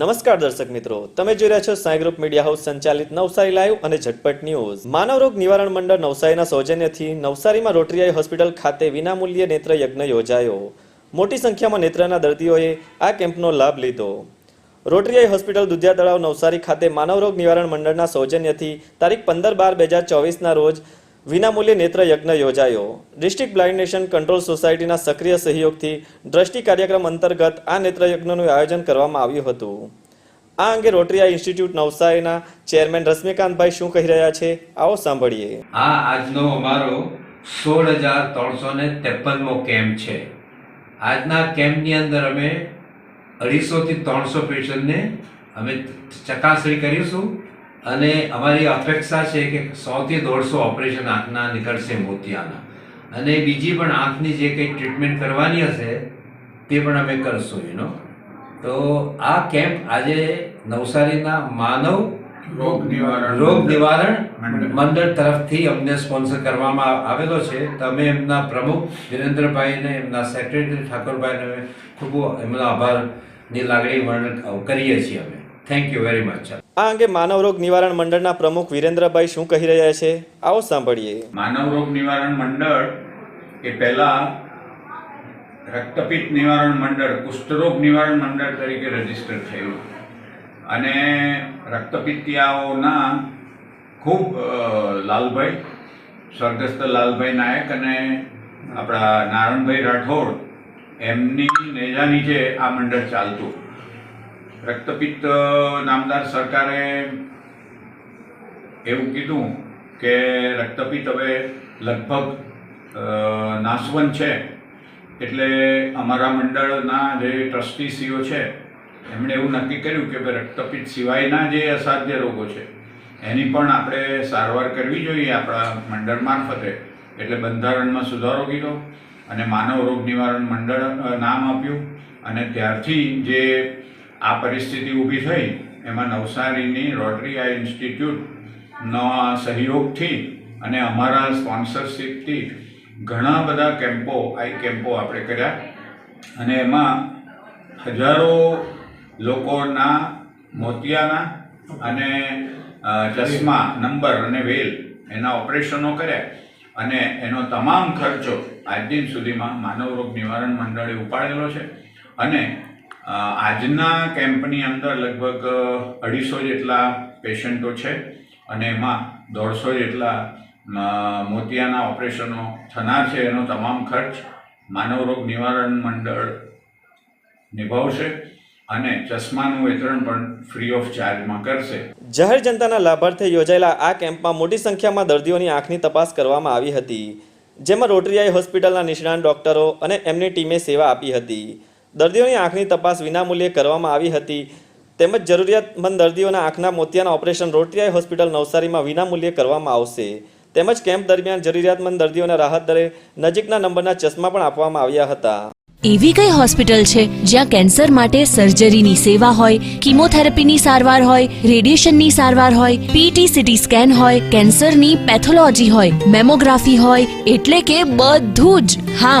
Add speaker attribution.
Speaker 1: નમસ્કાર દર્શક મિત્રો. તમે જોઈ રહ્યા છો સાંઈ ગ્રુપ મીડિયા હાઉસ સંચાલિત નવસારી લાઈવ અને ઝટપટ ન્યૂઝ. માનવ રોગ નિવારણ મંડળ નવસારીના સૌજન્યથી નવસારીમાં રોટરીઆઈ હોસ્પિટલ ખાતે વિનામૂલ્યે નેત્ર યજ્ઞ યોજાયો. મોટી સંખ્યામાં નેત્રના દર્દીઓએ આ કેમ્પનો લાભ લીધો. રોટરીઆઈ હોસ્પિટલ દુધિયા તળાવ નવસારી ખાતે માનવ રોગ નિવારણ મંડળના સૌજન્યથી તારીખ પંદર બાર બે હજાર ચોવીસના રોજ વિનામૂલ્યે નેત્ર યજ્ઞ યોજાયો. ડિસ્ટ્રિક્ટ બ્લાઇન્ડ નેશન કંટ્રોલ સોસાયટીના સક્રિય સહયોગથી દ્રષ્ટિ કાર્યક્રમ અંતર્ગત આ નેત્ર યજ્ઞનું આયોજન કરવામાં આવ્યું હતું. આ અંગે રોટરીયા ઇન્સ્ટિટ્યૂટ નવસારીના ચેરમેન રશ્મિકાંતભાઈ શું કહી રહ્યા છે, આવો સાંભળીએ.
Speaker 2: આ આજનો અમારો સોળ હજાર ત્રણસો ને ત્રેપનમો કેમ્પ છે. આજના કેમ્પની અંદર અમે અઢીસોથી ત્રણસો પેશન્ટને અમે ચકાસણી કરીશું. અને અમારી અપેક્ષા છે કે સોથી દોઢસો ઓપરેશન આંખના નીકળશે મોતિયાના. અને બીજી પણ આંખની જે કંઈ ટ્રીટમેન્ટ કરવાની હશે તે પણ અમે કરશું એનો તો આ કેમ્પ આજે નવસારીના માનવ
Speaker 3: રોગ નિવારણ
Speaker 2: રોગ નિવારણ
Speaker 3: મંડળ.
Speaker 2: તરફથી અમને સ્પોન્સર કરવામાં આવેલો છે. તમે એમના પ્રમુખ વિરેન્દ્રભાઈને એમના સેક્રેટરી ઠાકોરભાઈને ખૂબ એમનો આભારની લાગણી વર્ણન કરીએ છીએ અમે. થેન્ક યુ વેરી મચ
Speaker 1: આ અંગે માનવ રોગ નિવારણ મંડળના પ્રમુખ વિરેન્દ્રભાઈ શું કહી રહ્યા છે? આવો સાંભળીએ.
Speaker 3: માનવ રોગ નિવારણ મંડળ એ પહેલા રક્તપિત્ત નિવારણ મંડળ, કુષ્ઠરોગ નિવારણ મંડળ તરીકે રજિસ્ટર થયું. અને રક્તપિત્તિયાઓના ખૂબ લાલભાઈ, સ્વર્ગસ્થ લાલભાઈ નાયક અને આપણા નારણભાઈ રાઠોડ એમની નેજા નીચે આ મંડળ ચાલતું. રક્તપિત્ત નામદાર સરકારે એવું કીધું કે રક્તપિત્ત હવે લગભગ નાશવંત છે. એટલે અમારા મંડળના જે ટ્રસ્ટીસીઓ છે, એમણે એવું નક્કી કર્યું કે ભાઈ રક્તપિત્ત સિવાયના જે અસાધ્ય રોગો છે, એની પણ આપણે સારવાર કરવી જોઈએ આપણા મંડળ મારફતે. એટલે બંધારણમાં સુધારો કીધો અને માનવ રોગ નિવારણ મંડળ નામ આપ્યું અને ત્યારથી જે આ પરિસ્થિતિ ઊભી થઈ, એમાં નવસારીની રોટરી આઈ ઇન્સ્ટિટ્યૂટનો સહયોગથી અને અમારા સ્પોન્સરશિપથી ઘણા બધા કેમ્પો, આઈ કેમ્પો આપણે કર્યા. અને એમાં હજારો લોકોના મોતિયાના અને ચશ્મા, નંબર અને વેલ એના ઓપરેશનો કર્યા. અને એનો તમામ ખર્ચો આજ દિન સુધીમાં માનવ રોગ નિવારણ મંડળે ઉપાડેલો છે. અને આજના કેમ્પની અંદર લગભગ અઢીસો જેટલા પેશન્ટો છે અને એમાં દોઢસો જેટલા મોતિયાના ઓપરેશનો થનાર છે. એનો તમામ ખર્ચ માનવ રોગ નિવારણ મંડળ નિભાવશે અને ચશ્માનું વિતરણ પણ ફ્રી ઓફ ચાર્જમાં કરશે.
Speaker 1: જાહેર જનતાના લાભાર્થે યોજાયેલા આ કેમ્પમાં મોટી સંખ્યામાં દર્દીઓની આંખની તપાસ કરવામાં આવી હતી, જેમાં રોટરીઆઈ હોસ્પિટલના નિષ્ણાત ડોક્ટરો અને એમની ટીમે સેવા આપી હતી. દર્દીઓની આંખની તપાસ વિનામૂલ્યે કરવામાં આવી હતી. તેમજ જરૂરિયાતમંદ દર્દીઓના આંખના મોતિયાના ઓપરેશન રોટરીયાઈ હોસ્પિટલ નવસારીમાં વિનામૂલ્યે કરવામાં આવશે. તેમજ કેમ્પ દરમિયાન જરૂરિયાતમંદ દર્દીઓને રાહત દરે નજીકના નંબરના ચશ્મા પણ આપવામાં આવ્યા હતા.
Speaker 4: એવી કઈ હોસ્પિટલ છે જ્યાં કેન્સર માટે સર્જરીની સેવા હોય, કિમોથેરાપીની સારવાર હોય, રેડિયેશનની સારવાર હોય પીટી સીટી સ્કેન હોય, કેન્સરની પેથોલોજી હોય, મેમોગ્રાફી હોય, એટલે કે બધું જ. હા